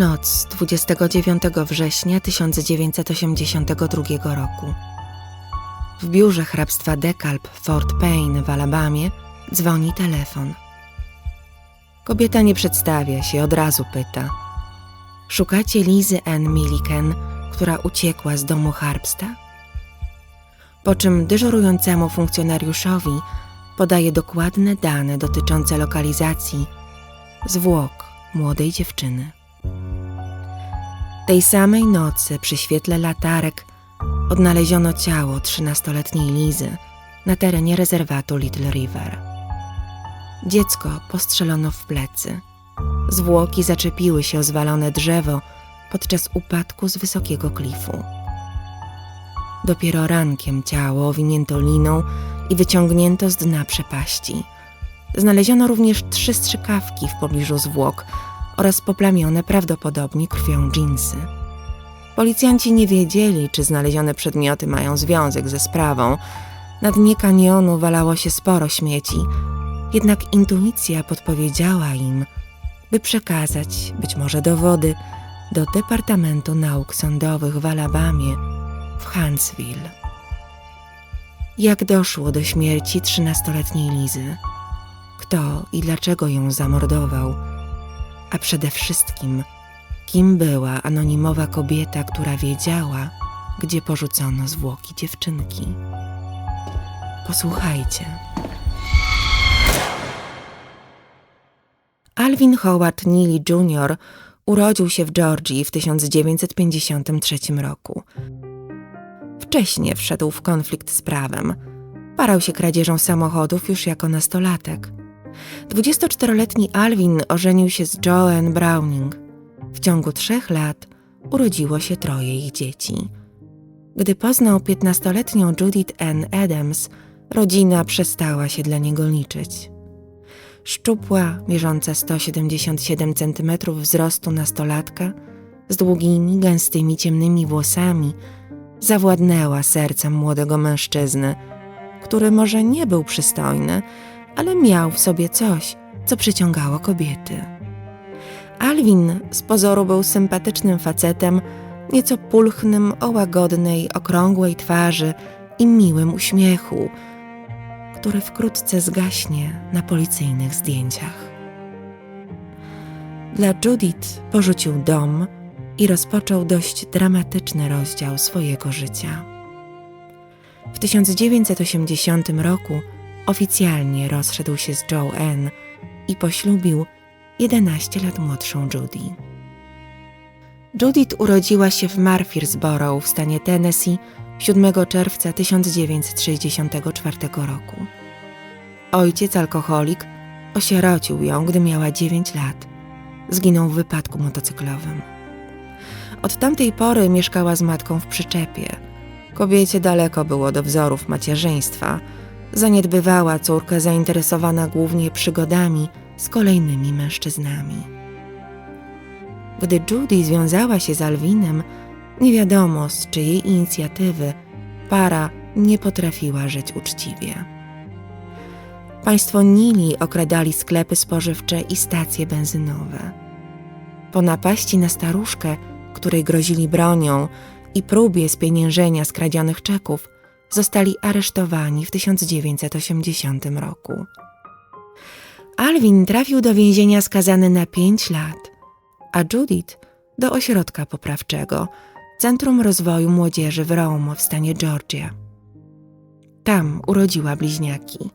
Noc 29 września 1982 roku. W biurze hrabstwa DeKalb Fort Payne w Alabamie dzwoni telefon. Kobieta nie przedstawia się, od razu pyta. Szukacie Lizy Ann Milliken, która uciekła z domu Harbsta? Po czym dyżurującemu funkcjonariuszowi podaje dokładne dane dotyczące lokalizacji zwłok młodej dziewczyny. Tej samej nocy przy świetle latarek odnaleziono ciało trzynastoletniej Lizy na terenie rezerwatu Little River. Dziecko postrzelono w plecy. Zwłoki zaczepiły się o zwalone drzewo podczas upadku z wysokiego klifu. Dopiero rankiem ciało owinięto liną i wyciągnięto z dna przepaści. Znaleziono również trzy strzykawki w pobliżu zwłok oraz poplamione prawdopodobnie krwią dżinsy. Policjanci nie wiedzieli, czy znalezione przedmioty mają związek ze sprawą. Na dnie kanionu walało się sporo śmieci, jednak intuicja podpowiedziała im, by przekazać być może dowody do Departamentu Nauk Sądowych w Alabamie w Huntsville. Jak doszło do śmierci trzynastoletniej Lizy? Kto i dlaczego ją zamordował? A przede wszystkim, kim była anonimowa kobieta, która wiedziała, gdzie porzucono zwłoki dziewczynki? Posłuchajcie. Alvin Howard Neely Jr. urodził się w Georgii w 1953 roku. Wcześniej wszedł w konflikt z prawem. Parał się kradzieżą samochodów już jako nastolatek. 24-letni Alvin ożenił się z Joanne Browning. W ciągu trzech lat urodziło się troje ich dzieci. Gdy poznał 15-letnią Judith Ann Adams, rodzina przestała się dla niego liczyć. Szczupła, mierząca 177 cm wzrostu nastolatka, z długimi, gęstymi, ciemnymi włosami, zawładnęła sercem młodego mężczyzny, który może nie był przystojny, ale miał w sobie coś, co przyciągało kobiety. Alwin z pozoru był sympatycznym facetem, nieco pulchnym, o łagodnej, okrągłej twarzy i miłym uśmiechu, który wkrótce zgaśnie na policyjnych zdjęciach. Dla Judith porzucił dom i rozpoczął dość dramatyczny rozdział swojego życia. W 1980 roku oficjalnie rozszedł się z Joanne i poślubił 11 lat młodszą Judy. Judith urodziła się w Murfreesboro w stanie Tennessee 7 czerwca 1964 roku. Ojciec, alkoholik, osierocił ją, gdy miała 9 lat. Zginął w wypadku motocyklowym. Od tamtej pory mieszkała z matką w przyczepie. Kobiecie daleko było do wzorów macierzyństwa. Zaniedbywała córkę zainteresowana głównie przygodami z kolejnymi mężczyznami. Gdy Judy związała się z Alwinem, nie wiadomo z czyjej inicjatywy para nie potrafiła żyć uczciwie. Państwo Nili okradali sklepy spożywcze i stacje benzynowe. Po napaści na staruszkę, której grozili bronią i próbie spieniężenia skradzionych czeków, zostali aresztowani w 1980 roku. Alvin trafił do więzienia skazany na 5 lat, a Judith do ośrodka poprawczego, Centrum Rozwoju Młodzieży w Rome w stanie Georgia. Tam urodziła bliźniaki.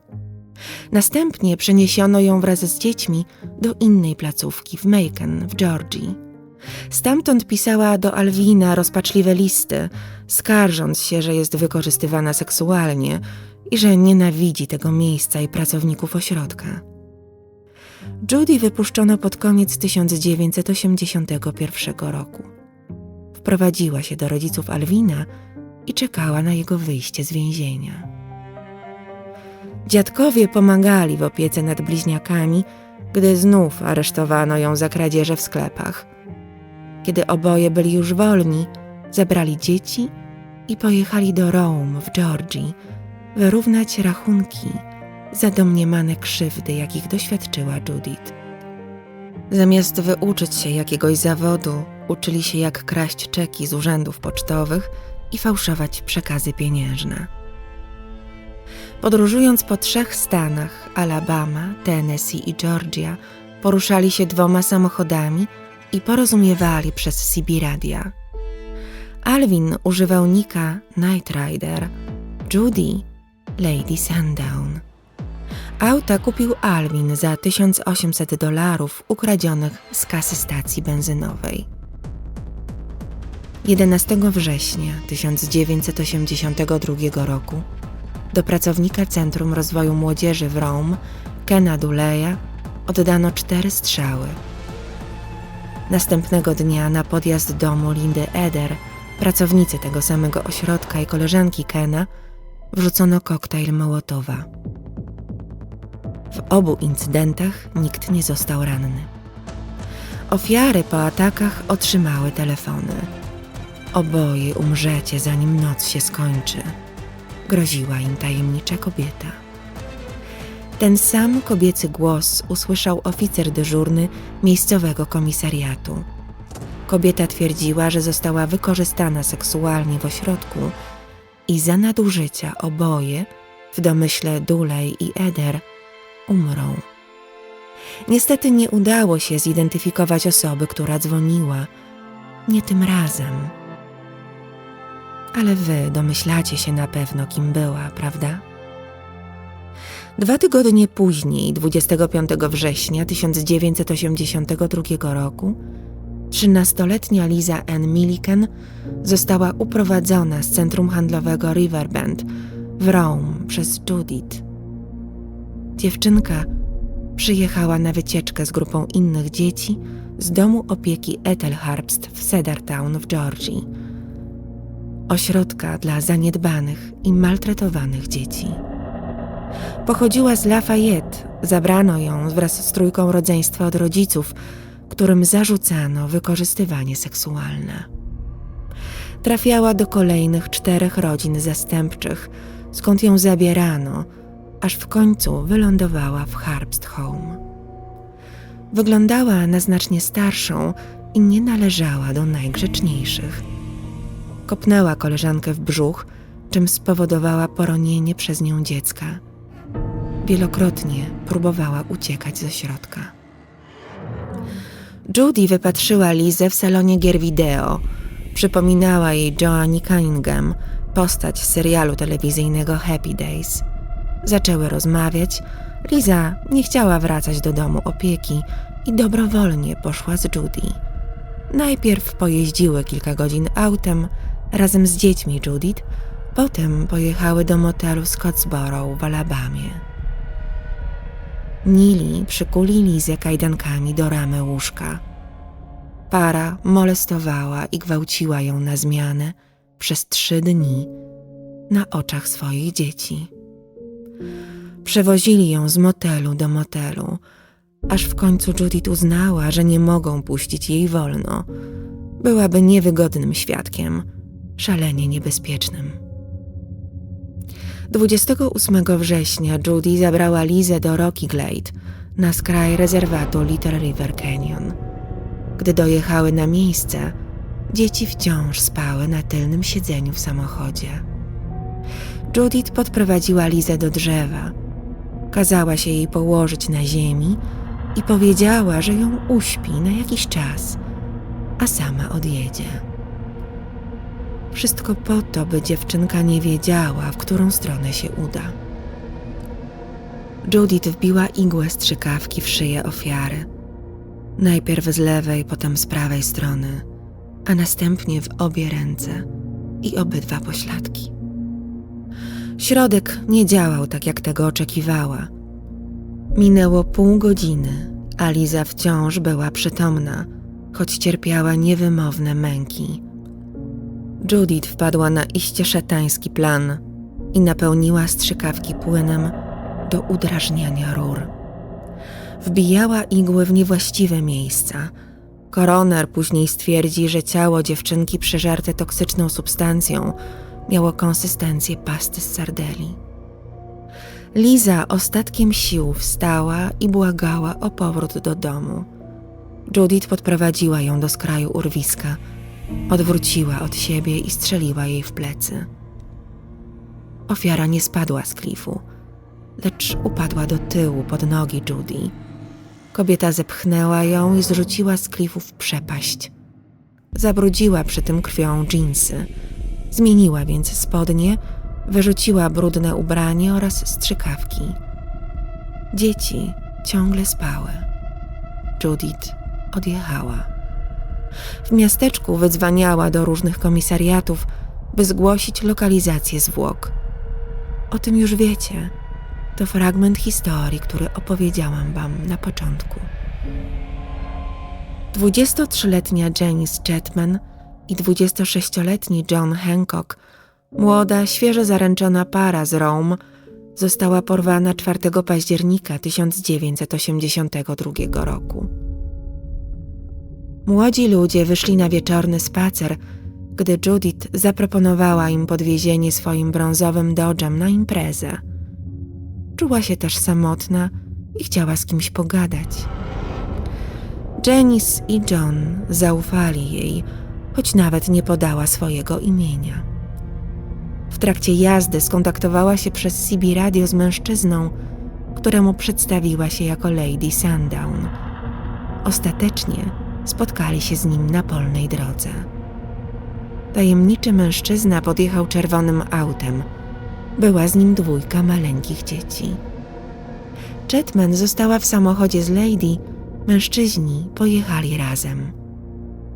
Następnie przeniesiono ją wraz z dziećmi do innej placówki w Macon w Georgii. Stamtąd pisała do Alwina rozpaczliwe listy, skarżąc się, że jest wykorzystywana seksualnie i że nienawidzi tego miejsca i pracowników ośrodka. Judy wypuszczono pod koniec 1981 roku. Wprowadziła się do rodziców Alwina i czekała na jego wyjście z więzienia. Dziadkowie pomagali w opiece nad bliźniakami, gdy znów aresztowano ją za kradzieże w sklepach. Kiedy oboje byli już wolni, zabrali dzieci i pojechali do Rome w Georgii wyrównać rachunki za domniemane krzywdy, jakich doświadczyła Judith. Zamiast wyuczyć się jakiegoś zawodu, uczyli się jak kraść czeki z urzędów pocztowych i fałszować przekazy pieniężne. Podróżując po trzech stanach Alabama, Tennessee i Georgia, poruszali się dwoma samochodami i porozumiewali przez CB radia. Alvin używał nika Night Rider, Judy Lady Sundown. Auta kupił Alvin za 1800 dolarów ukradzionych z kasy stacji benzynowej. 11 września 1982 roku do pracownika Centrum Rozwoju Młodzieży w Rome, Kena Duleya, oddano cztery strzały. Następnego dnia na podjazd domu Lindy Eder, pracownicy tego samego ośrodka i koleżanki Kena, wrzucono koktajl Mołotowa. W obu incydentach nikt nie został ranny. Ofiary po atakach otrzymały telefony. Oboje umrzecie, zanim noc się skończy, groziła im tajemnicza kobieta. Ten sam kobiecy głos usłyszał oficer dyżurny miejscowego komisariatu. Kobieta twierdziła, że została wykorzystana seksualnie w ośrodku i za nadużycia oboje, w domyśle Dulej i Eder, umrą. Niestety nie udało się zidentyfikować osoby, która dzwoniła. Nie tym razem. Ale wy domyślacie się na pewno, kim była, prawda? Dwa tygodnie później, 25 września 1982 roku, trzynastoletnia Liza Ann Milliken została uprowadzona z centrum handlowego Riverbend w Rome przez Judith. Dziewczynka przyjechała na wycieczkę z grupą innych dzieci z domu opieki Ethelharbst w Cedartown w Georgii, ośrodka dla zaniedbanych i maltretowanych dzieci. Pochodziła z Lafayette, zabrano ją wraz z trójką rodzeństwa od rodziców, którym zarzucano wykorzystywanie seksualne. Trafiała do kolejnych czterech rodzin zastępczych, skąd ją zabierano, aż w końcu wylądowała w Harbst Home. Wyglądała na znacznie starszą i nie należała do najgrzeczniejszych. Kopnęła koleżankę w brzuch, czym spowodowała poronienie przez nią dziecka. Wielokrotnie próbowała uciekać ze środka. Judy wypatrzyła Lizę w salonie gier wideo. Przypominała jej Joannie Cunningham, postać z serialu telewizyjnego Happy Days. Zaczęły rozmawiać. Liza nie chciała wracać do domu opieki i dobrowolnie poszła z Judy. Najpierw pojeździły kilka godzin autem razem z dziećmi Judith, potem pojechały do motelu Scottsboro w Alabamie. Nili przykuli Lizę kajdankami do ramy łóżka. Para molestowała i gwałciła ją na zmianę przez trzy dni na oczach swoich dzieci. Przewozili ją z motelu do motelu, aż w końcu Judith uznała, że nie mogą puścić jej wolno. Byłaby niewygodnym świadkiem, szalenie niebezpiecznym. 28 września Judy zabrała Lizę do Rocky Glade na skraj rezerwatu Little River Canyon. Gdy dojechały na miejsce, dzieci wciąż spały na tylnym siedzeniu w samochodzie. Judith podprowadziła Lizę do drzewa. Kazała się jej położyć na ziemi i powiedziała, że ją uśpi na jakiś czas, a sama odjedzie. Wszystko po to, by dziewczynka nie wiedziała, w którą stronę się uda. Judith wbiła igłę strzykawki w szyję ofiary. Najpierw z lewej, potem z prawej strony, a następnie w obie ręce i obydwa pośladki. Środek nie działał tak, jak tego oczekiwała. Minęło pół godziny, a Liza wciąż była przytomna, choć cierpiała niewymowne męki. Judith wpadła na iście szatański plan i napełniła strzykawki płynem do udrażniania rur. Wbijała igły w niewłaściwe miejsca. Koroner później stwierdzi, że ciało dziewczynki przeżarte toksyczną substancją miało konsystencję pasty z sardeli. Liza ostatkiem sił wstała i błagała o powrót do domu. Judith podprowadziła ją do skraju urwiska, odwróciła od siebie i strzeliła jej w plecy. Ofiara nie spadła z klifu, lecz upadła do tyłu pod nogi Judy. Kobieta zepchnęła ją i zrzuciła z klifu w przepaść. Zabrudziła przy tym krwią dżinsy. Zmieniła więc spodnie, wyrzuciła brudne ubranie oraz strzykawki. Dzieci ciągle spały. Judith odjechała. W miasteczku wydzwaniała do różnych komisariatów, by zgłosić lokalizację zwłok. O tym już wiecie. To fragment historii, który opowiedziałam wam na początku. 23-letnia Janice Chetman i 26-letni John Hancock, młoda, świeżo zaręczona para z Rome, została porwana 4 października 1982 roku. Młodzi ludzie wyszli na wieczorny spacer, gdy Judith zaproponowała im podwiezienie swoim brązowym dodżem na imprezę. Czuła się też samotna i chciała z kimś pogadać. Janice i John zaufali jej, choć nawet nie podała swojego imienia. W trakcie jazdy skontaktowała się przez CB radio z mężczyzną, któremu przedstawiła się jako Lady Sundown. Ostatecznie spotkali się z nim na polnej drodze. Tajemniczy mężczyzna podjechał czerwonym autem. Była z nim dwójka maleńkich dzieci. Chetman została w samochodzie z Lady, mężczyźni pojechali razem.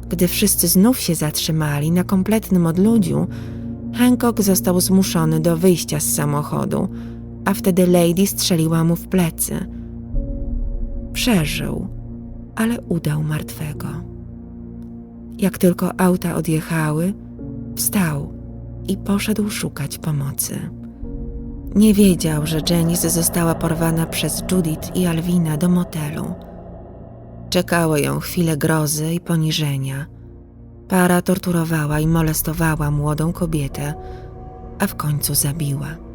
Gdy wszyscy znów się zatrzymali na kompletnym odludziu, Hancock został zmuszony do wyjścia z samochodu, a wtedy Lady strzeliła mu w plecy. Przeżył, ale udał martwego. Jak tylko auta odjechały, wstał i poszedł szukać pomocy. Nie wiedział, że Janice została porwana przez Judith i Alwina do motelu. Czekały ją chwile grozy i poniżenia. Para torturowała i molestowała młodą kobietę, a w końcu zabiła.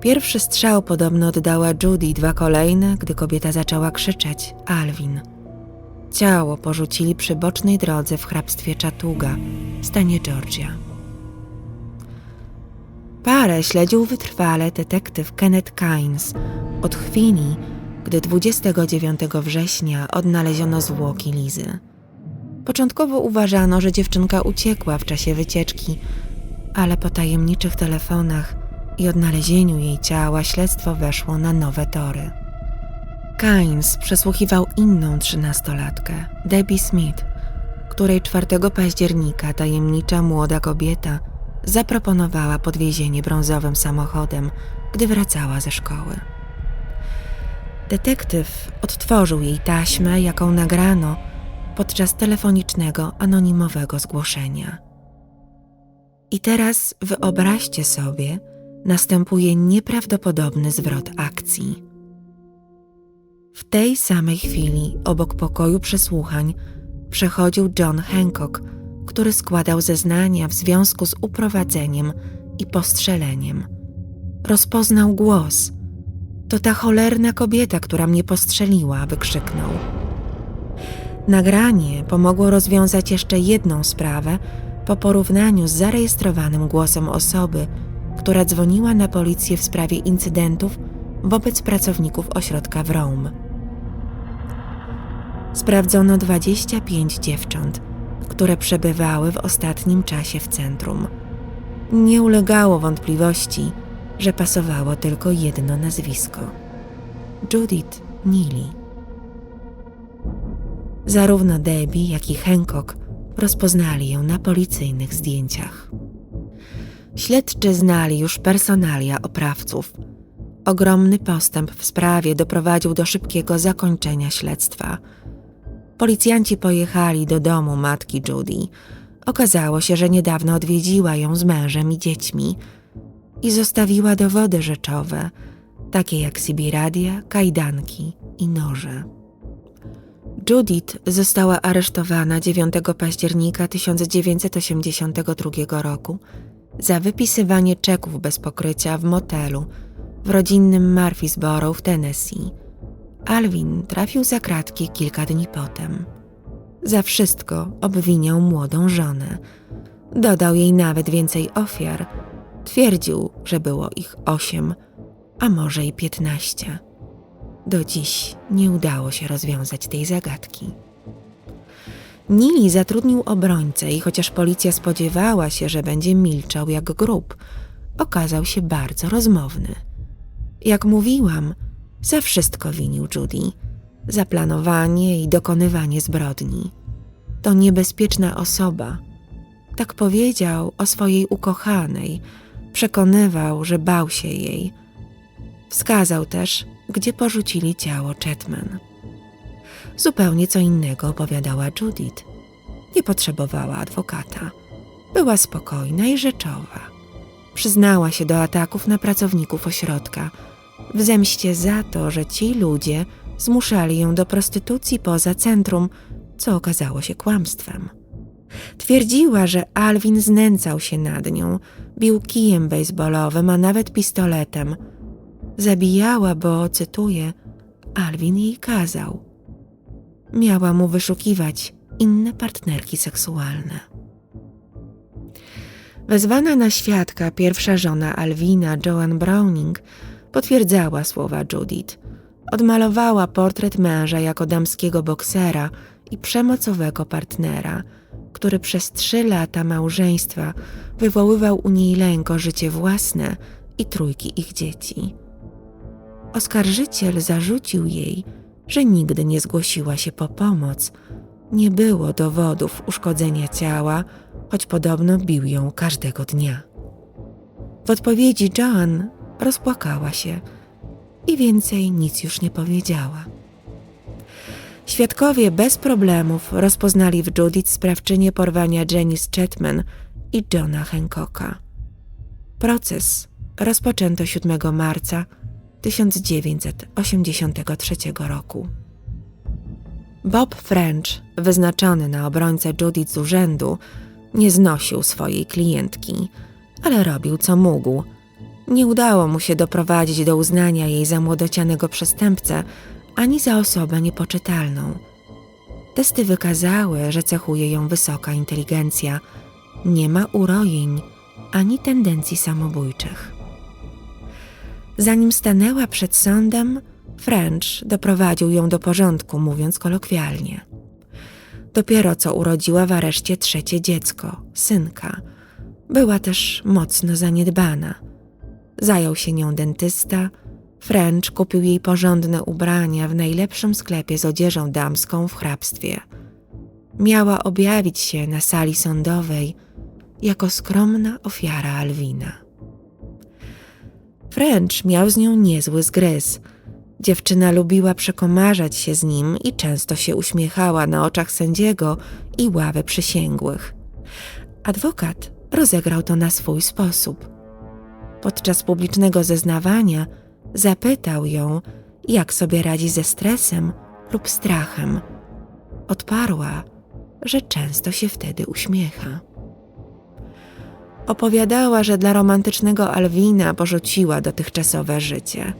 Pierwszy strzał podobno oddała Judy, dwa kolejne, gdy kobieta zaczęła krzyczeć Alwin. Ciało porzucili przy bocznej drodze w hrabstwie Chattuga, w stanie Georgia. Parę śledził wytrwale detektyw Kenneth Kynes od chwili, gdy 29 września odnaleziono zwłoki Lizy. Początkowo uważano, że dziewczynka uciekła w czasie wycieczki, ale po tajemniczych telefonach i odnalezieniu jej ciała śledztwo weszło na nowe tory. Kynes przesłuchiwał inną trzynastolatkę, Debbie Smith, której 4 października tajemnicza młoda kobieta zaproponowała podwiezienie brązowym samochodem, gdy wracała ze szkoły. Detektyw odtworzył jej taśmę, jaką nagrano podczas telefonicznego anonimowego zgłoszenia. I teraz wyobraźcie sobie, następuje nieprawdopodobny zwrot akcji. W tej samej chwili obok pokoju przesłuchań przechodził John Hancock, który składał zeznania w związku z uprowadzeniem i postrzeleniem. Rozpoznał głos. To ta cholerna kobieta, która mnie postrzeliła, wykrzyknął. Nagranie pomogło rozwiązać jeszcze jedną sprawę po porównaniu z zarejestrowanym głosem osoby, która dzwoniła na policję w sprawie incydentów wobec pracowników ośrodka w Rome. Sprawdzono 25 dziewcząt, które przebywały w ostatnim czasie w centrum. Nie ulegało wątpliwości, że pasowało tylko jedno nazwisko Judith Neely. Zarówno Debbie, jak i Hancock rozpoznali ją na policyjnych zdjęciach. Śledczy znali już personalia oprawców. Ogromny postęp w sprawie doprowadził do szybkiego zakończenia śledztwa. Policjanci pojechali do domu matki Judy. Okazało się, że niedawno odwiedziła ją z mężem i dziećmi i zostawiła dowody rzeczowe, takie jak Sibiradia, kajdanki i noże. Judith została aresztowana 9 października 1982 roku za wypisywanie czeków bez pokrycia w motelu w rodzinnym Murphysboro w Tennessee, Alvin trafił za kratki kilka dni potem. Za wszystko obwiniał młodą żonę. Dodał jej nawet więcej ofiar. Twierdził, że było ich osiem, a może i piętnaście. Do dziś nie udało się rozwiązać tej zagadki. Nili zatrudnił obrońcę i chociaż policja spodziewała się, że będzie milczał jak grób, okazał się bardzo rozmowny. Jak mówiłam, za wszystko winił Judy. Za planowanie i dokonywanie zbrodni. To niebezpieczna osoba. Tak powiedział o swojej ukochanej. Przekonywał, że bał się jej. Wskazał też, gdzie porzucili ciało Chetman. Zupełnie co innego opowiadała Judith. Nie potrzebowała adwokata. Była spokojna i rzeczowa. Przyznała się do ataków na pracowników ośrodka, w zemście za to, że ci ludzie zmuszali ją do prostytucji poza centrum, co okazało się kłamstwem. Twierdziła, że Alvin znęcał się nad nią, bił kijem baseballowym, a nawet pistoletem. Zabijała, bo, cytuję, Alvin jej kazał. Miała mu wyszukiwać inne partnerki seksualne. Wezwana na świadka pierwsza żona Alwina, Joan Browning, potwierdzała słowa Judith. Odmalowała portret męża jako damskiego boksera i przemocowego partnera, który przez trzy lata małżeństwa wywoływał u niej lęk o życie własne i trójki ich dzieci. Oskarżyciel zarzucił jej, że nigdy nie zgłosiła się po pomoc. Nie było dowodów uszkodzenia ciała, choć podobno bił ją każdego dnia. W odpowiedzi Joan rozpłakała się i więcej nic już nie powiedziała. Świadkowie bez problemów rozpoznali w Judith sprawczynię porwania Janice Chetman i Johna Hancocka. Proces rozpoczęto 7 marca 1983 roku. Bob French, wyznaczony na obrońcę Judith z urzędu, nie znosił swojej klientki, ale robił co mógł. Nie udało mu się doprowadzić do uznania jej za młodocianego przestępcę ani za osobę niepoczytalną. Testy wykazały, że cechuje ją wysoka inteligencja, nie ma urojeń ani tendencji samobójczych. Zanim stanęła przed sądem, French doprowadził ją do porządku, mówiąc kolokwialnie. Dopiero co urodziła w areszcie trzecie dziecko, synka. Była też mocno zaniedbana. Zajął się nią dentysta. French kupił jej porządne ubrania w najlepszym sklepie z odzieżą damską w hrabstwie. Miała objawić się na sali sądowej jako skromna ofiara Alwina. French miał z nią niezły zgryz. Dziewczyna lubiła przekomarzać się z nim i często się uśmiechała na oczach sędziego i ławy przysięgłych. Adwokat rozegrał to na swój sposób. Podczas publicznego zeznawania zapytał ją, jak sobie radzi ze stresem lub strachem. Odparła, że często się wtedy uśmiecha. Opowiadała, że dla romantycznego Alwina porzuciła dotychczasowe życie.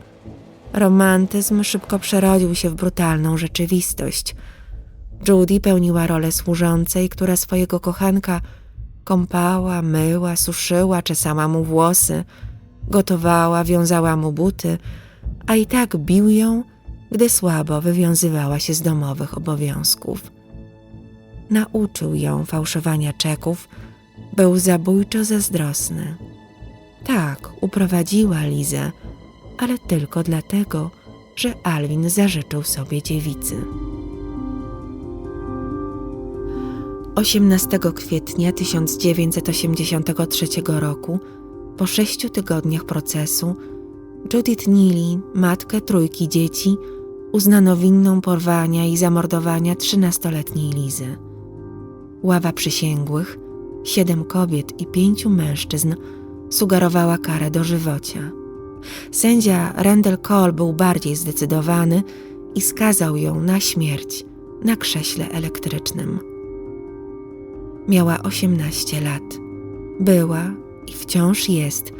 Romantyzm szybko przerodził się w brutalną rzeczywistość. Judy pełniła rolę służącej, która swojego kochanka kąpała, myła, suszyła, czesała mu włosy, gotowała, wiązała mu buty, a i tak bił ją, gdy słabo wywiązywała się z domowych obowiązków. Nauczył ją fałszowania czeków, był zabójczo zazdrosny. Tak, uprowadziła Lizę, ale tylko dlatego, że Alwin zażyczył sobie dziewicy. 18 kwietnia 1983 roku, po sześciu tygodniach procesu, Judith Neely, matkę trójki dzieci, uznano winną porwania i zamordowania trzynastoletniej Lizy. Ława przysięgłych, siedem kobiet i pięciu mężczyzn sugerowała karę dożywocia. Sędzia Randall Cole był bardziej zdecydowany i skazał ją na śmierć na krześle elektrycznym. Miała 18 lat. Była i wciąż jest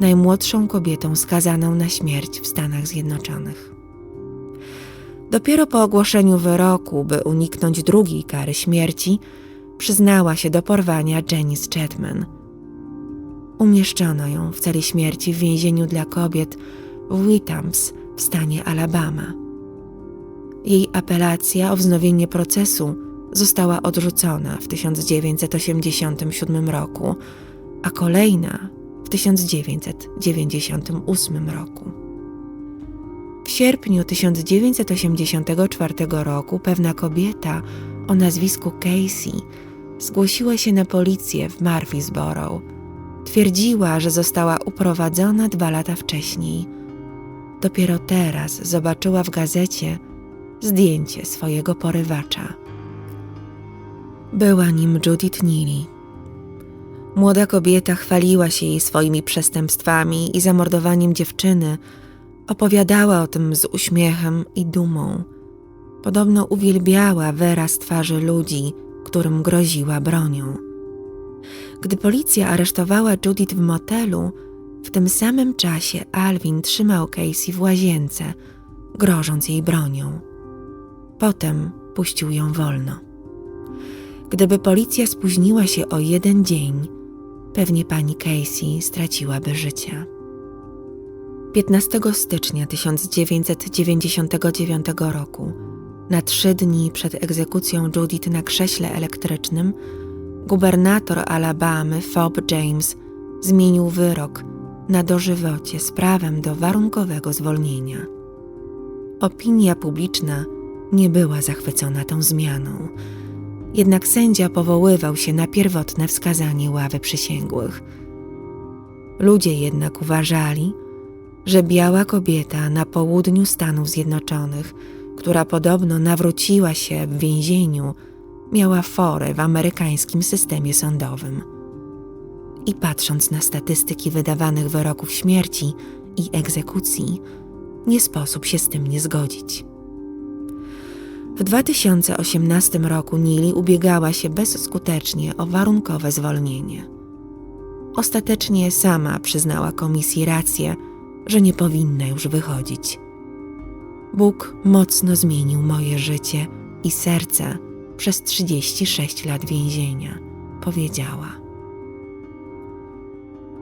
najmłodszą kobietą skazaną na śmierć w Stanach Zjednoczonych. Dopiero po ogłoszeniu wyroku, by uniknąć drugiej kary śmierci, przyznała się do porwania Janice Chatman. Umieszczono ją w celi śmierci w więzieniu dla kobiet w Withams w stanie Alabama. Jej apelacja o wznowienie procesu została odrzucona w 1987 roku, a kolejna w 1998 roku. W sierpniu 1984 roku pewna kobieta o nazwisku Casey zgłosiła się na policję w Murfreesboro. Twierdziła, że została uprowadzona dwa lata wcześniej. Dopiero teraz zobaczyła w gazecie zdjęcie swojego porywacza. Była nim Judith Neely. Młoda kobieta chwaliła się jej swoimi przestępstwami i zamordowaniem dziewczyny. Opowiadała o tym z uśmiechem i dumą. Podobno uwielbiała wyraz twarzy ludzi, którym groziła bronią. Gdy policja aresztowała Judith w motelu, w tym samym czasie Alvin trzymał Casey w łazience, grożąc jej bronią. Potem puścił ją wolno. Gdyby policja spóźniła się o jeden dzień, pewnie pani Casey straciłaby życie. 15 stycznia 1999 roku, na trzy dni przed egzekucją Judith na krześle elektrycznym, gubernator Alabamy Fob James zmienił wyrok na dożywocie z prawem do warunkowego zwolnienia. Opinia publiczna nie była zachwycona tą zmianą, jednak sędzia powoływał się na pierwotne wskazanie ławy przysięgłych. Ludzie jednak uważali, że biała kobieta na południu Stanów Zjednoczonych, która podobno nawróciła się w więzieniu, miała forę w amerykańskim systemie sądowym. I patrząc na statystyki wydawanych wyroków śmierci i egzekucji, nie sposób się z tym nie zgodzić. W 2018 roku Nili ubiegała się bezskutecznie o warunkowe zwolnienie. Ostatecznie sama przyznała komisji rację, że nie powinna już wychodzić. Bóg mocno zmienił moje życie i serce przez 36 lat więzienia, powiedziała.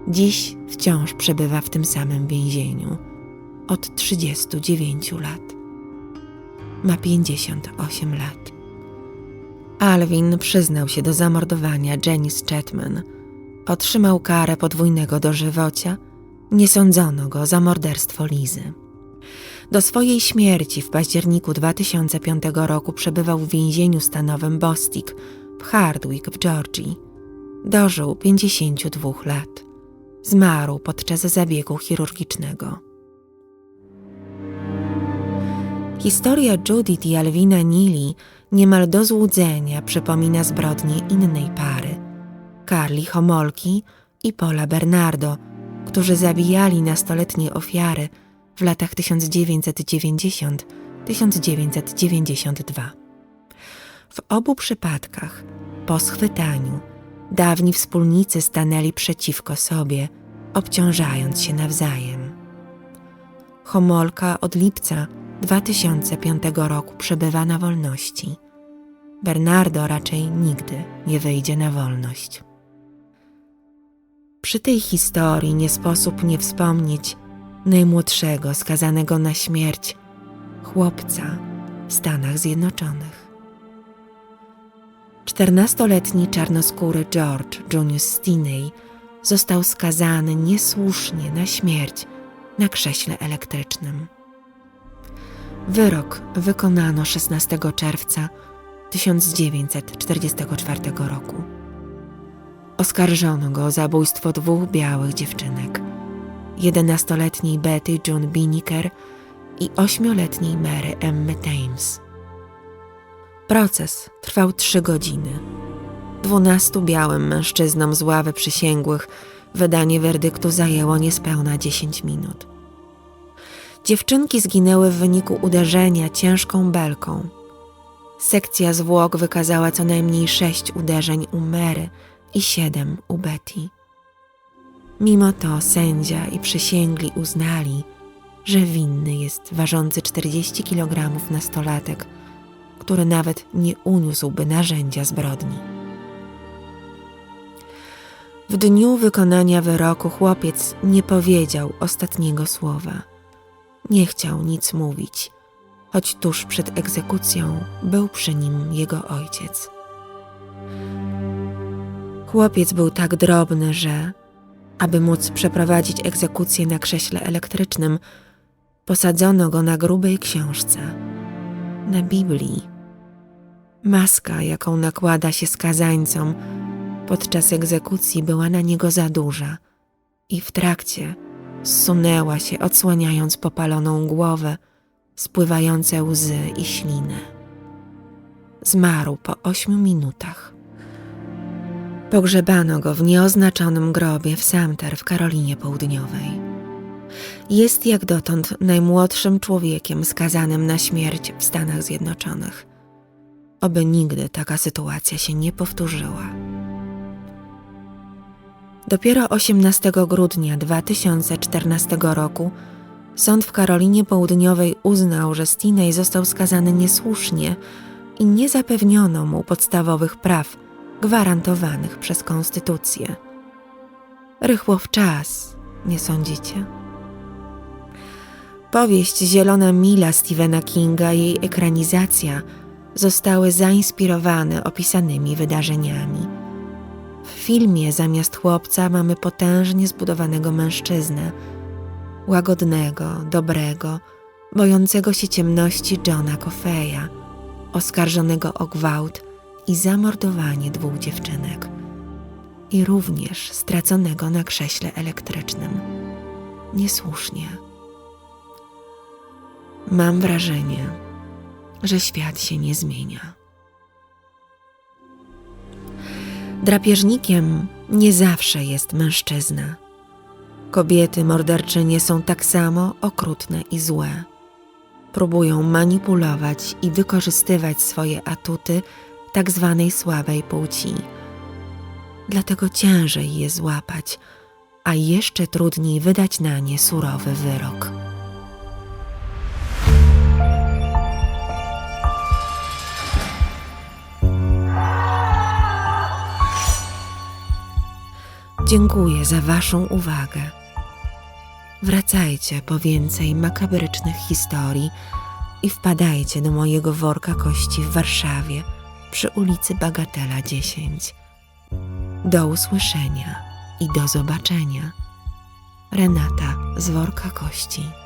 Dziś wciąż przebywa w tym samym więzieniu od 39 lat. Ma 58 lat. Alvin przyznał się do zamordowania Janice Chatman. Otrzymał karę podwójnego dożywocia. Nie sądzono go za morderstwo Lizy. Do swojej śmierci w październiku 2005 roku przebywał w więzieniu stanowym Bostik w Hardwick w Georgii. Dożył 52 lat. Zmarł podczas zabiegu chirurgicznego. Historia Judith i Alwina Neely niemal do złudzenia przypomina zbrodnie innej pary Carly Homolki i Paula Bernardo, którzy zabijali nastoletnie ofiary w latach 1990-1992. W obu przypadkach, po schwytaniu, dawni wspólnicy stanęli przeciwko sobie, obciążając się nawzajem. Homolka od lipca 2005 roku przebywa na wolności. Bernardo raczej nigdy nie wyjdzie na wolność. Przy tej historii nie sposób nie wspomnieć najmłodszego skazanego na śmierć chłopca w Stanach Zjednoczonych. Czternastoletni czarnoskóry George Junius Stinney został skazany niesłusznie na śmierć na krześle elektrycznym. Wyrok wykonano 16 czerwca 1944 roku. Oskarżono go o zabójstwo dwóch białych dziewczynek: jedenastoletniej Betty June Biniker i ośmioletniej Mary Emmy Thames. Proces trwał trzy godziny. Dwunastu białym mężczyznom z ławy przysięgłych wydanie werdyktu zajęło niespełna dziesięć minut. Dziewczynki zginęły w wyniku uderzenia ciężką belką. Sekcja zwłok wykazała co najmniej sześć uderzeń u Mary i siedem u Betty. Mimo to sędzia i przysięgli uznali, że winny jest ważący 40 kg nastolatek, który nawet nie uniósłby narzędzia zbrodni. W dniu wykonania wyroku chłopiec nie powiedział ostatniego słowa. Nie chciał nic mówić, choć tuż przed egzekucją był przy nim jego ojciec. Chłopiec był tak drobny, że, aby móc przeprowadzić egzekucję na krześle elektrycznym, posadzono go na grubej książce, na Biblii. Maska, jaką nakłada się skazańcom podczas egzekucji, była na niego za duża i w trakcie zsunęła się, odsłaniając popaloną głowę, spływające łzy i ślinę. Zmarł po ośmiu minutach. Pogrzebano go w nieoznaczonym grobie w Sumter w Karolinie Południowej. Jest jak dotąd najmłodszym człowiekiem skazanym na śmierć w Stanach Zjednoczonych. Oby nigdy taka sytuacja się nie powtórzyła. Dopiero 18 grudnia 2014 roku sąd w Karolinie Południowej uznał, że Stinney został skazany niesłusznie i nie zapewniono mu podstawowych praw gwarantowanych przez konstytucję. Rychło w czas, nie sądzicie? Powieść Zielona Mila Stephena Kinga i jej ekranizacja zostały zainspirowane opisanymi wydarzeniami. W filmie zamiast chłopca mamy potężnie zbudowanego mężczyznę, łagodnego, dobrego, bojącego się ciemności Johna Coffeya, oskarżonego o gwałt i zamordowanie dwóch dziewczynek i również straconego na krześle elektrycznym. Niesłusznie. Mam wrażenie, że świat się nie zmienia. Drapieżnikiem nie zawsze jest mężczyzna. Kobiety morderczynie są tak samo okrutne i złe. Próbują manipulować i wykorzystywać swoje atuty tak zwanej słabej płci. Dlatego ciężej je złapać, a jeszcze trudniej wydać na nie surowy wyrok. Dziękuję za Waszą uwagę. Wracajcie po więcej makabrycznych historii i wpadajcie do mojego worka kości w Warszawie przy ulicy Bagatela 10. Do usłyszenia i do zobaczenia. Renata z worka kości.